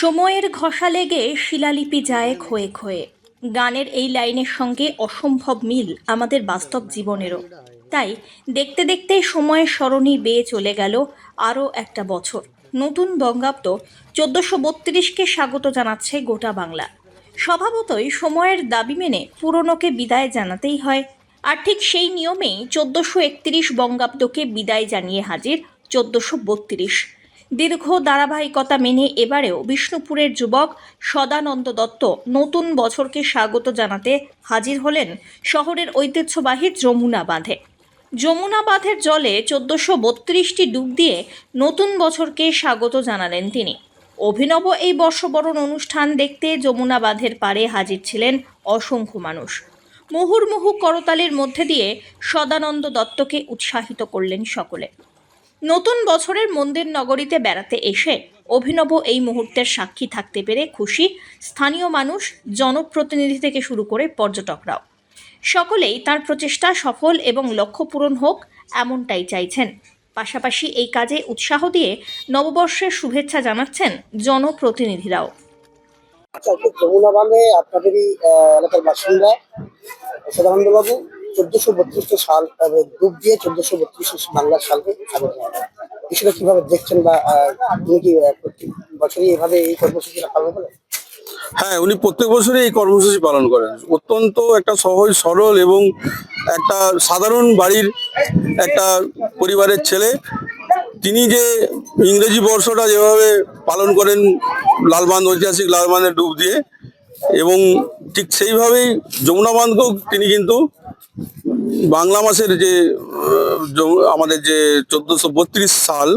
সময়ের ঘষা লেগে শিলালিপি যায় ক্ষয়ে ক্ষয়ে। গানের এই লাইনের সঙ্গে অসম্ভব মিল আমাদের বাস্তব জীবনেরও। তাই দেখতে দেখতে সময়ের সরণি বেয়ে চলে গেল আরও একটা বছর। নতুন বঙ্গাব্দ চোদ্দোশো বত্রিশকে স্বাগত জানাচ্ছে গোটা বাংলা। স্বভাবতই সময়ের দাবি মেনে পুরনোকে বিদায় জানাতেই হয়। আর ঠিক সেই নিয়মেই চোদ্দোশো একত্রিশ বঙ্গাব্দকে বিদায় জানিয়ে হাজির চোদ্দোশো বত্রিশ। দীর্ঘ ধারাবাহিকতা মেনে এবারেও বিষ্ণুপুরের যুবক সদানন্দ দত্ত নতুন বছরকে স্বাগত জানাতে হাজির হলেন শহরের ঐতিহ্যবাহী যমুনা বাঁধে। যমুনা বাঁধের জলে চোদ্দোশো বত্রিশটি ডুব দিয়ে নতুন বছরকে স্বাগত জানালেন তিনি। অভিনব এই বর্ষবরণ অনুষ্ঠান দেখতে যমুনা বাঁধের পাড়ে হাজির ছিলেন অসংখ্য মানুষ। মুহুর্মুহু করতালির মধ্যে দিয়ে সদানন্দ দত্তকে উৎসাহিত করলেন সকলে। নতুন বছরের মন্দির নগরীতে বেড়াতে এসে অভিনব এই মুহূর্তের সাক্ষী থাকতে পেরে খুশি স্থানীয় মানুষ, জনপ্রতিনিধি থেকে শুরু করে পর্যটকরাও। সকলেই তার প্রচেষ্টা সফল এবং লক্ষ্য পূরণ হোক এমনটাই চাইছেন। পাশাপাশি এই কাজে উৎসাহ দিয়ে নববর্ষের শুভেচ্ছা জানাচ্ছেন জনপ্রতিনিধিরাও। আচ্ছা আপনাদেরই এলাকার বাসিন্দা, সদানন্দবাবু। চোদ্দশো বত্রিশটা সাল ডুব দিয়ে চোদ্দশো বত্রিশ বাংলার সালকে স্বাগত। বিষয়টা কীভাবে দেখছেন বা তিনি কি আহ, বছরই এভাবে এই কর্মসূচিটা পালন করেন? হ্যাঁ উনি প্রত্যেক বছরই এই কর্মসূচি পালন করেন। অত্যন্ত একটা সহজ সরল এবং একটা সাধারণ বাড়ির একটা পরিবারের ছেলে। তিনি যে ইংরেজি বর্ষটা যেভাবে পালন করেন লালবাঁধ ঐতিহাসিক লালবাঁধে ডুব দিয়ে এবং ঠিক সেইভাবেই যমুনা বাঁধকেও তিনি কিন্তু বাংলা মাসের যে আমাদের যে চোদ্দশো বত্রিশ সাল,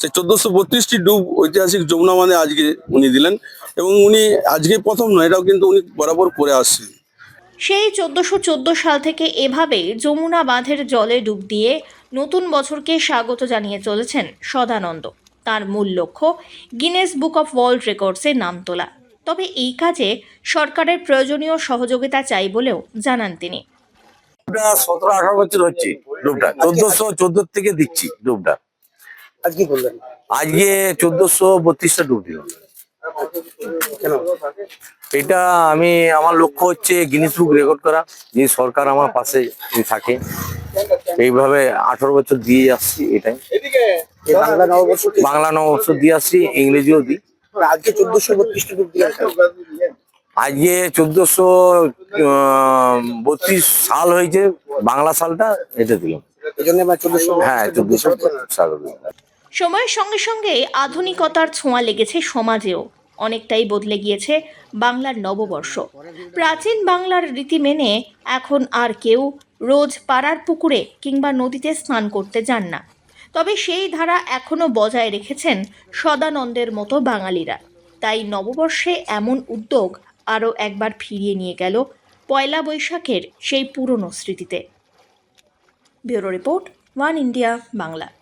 সেই চোদ্দশো বত্রিশটি ডুব ঐতিহাসিক যমুনা বাঁধে আজকে উনি দিলেন এবং উনি আজকে প্রথম নয়, এটাও কিন্তু উনি বরাবর করে আসছেন। সেই চোদ্দশো চোদ্দ সাল থেকে এভাবে যমুনা বাঁধের জলে ডুব দিয়ে নতুন বছরকে স্বাগত জানিয়ে চলেছেন সদানন্দ। তার মূল লক্ষ্য গিনেস বুক অফ ওয়ার্ল্ড রেকর্ডসে নাম তোলা। তবে এই কাজে সরকারের প্রয়োজনীয় সহযোগিতা চাই বলেও জানান তিনি। সতেরো আঠারো বছর হচ্ছে ডুবটা চোদ্দশো চোদ্দ থেকে দিচ্ছি ডুবটা আজকে বললেন আজকে চোদ্দশো বত্রিশটা ডুব দিল। এটা আমি আমার লক্ষ্য হচ্ছে গিনিস বুক রেকর্ড করা যে সরকার আমার পাশে থাকে। এইভাবে আঠারো বছর দিয়ে আসছি এটাই। বাংলা নববর্ষ বাংলা নববর্ষ দিয়ে আসছি ইংরেজিও দিই। আজকে চোদ্দশো বত্রিশটা আজকে চোদ্দশো বত্রিশ সাল হয়েছে বাংলা সালটা এটা দিলাম। হ্যাঁ চোদ্দশো সাল। সময়ের সঙ্গে সঙ্গে আধুনিকতার ছোঁয়া লেগেছে সমাজেও। অনেকটাই বদলে গিয়েছে বাংলার নববর্ষ। প্রাচীন বাংলার রীতি মেনে এখন আর কেউ রোজ পাড়ার পুকুরে কিংবা নদীতে স্নান করতে যান না। তবে সেই ধারা এখনও বজায় রেখেছেন সদানন্দের মতো বাঙালিরা। তাই নববর্ষে এমন উদ্যোগ আরও একবার ফিরিয়ে নিয়ে গেল পয়লা বৈশাখের সেই পুরনো স্মৃতিতে। Bureau report, one India, Bangla.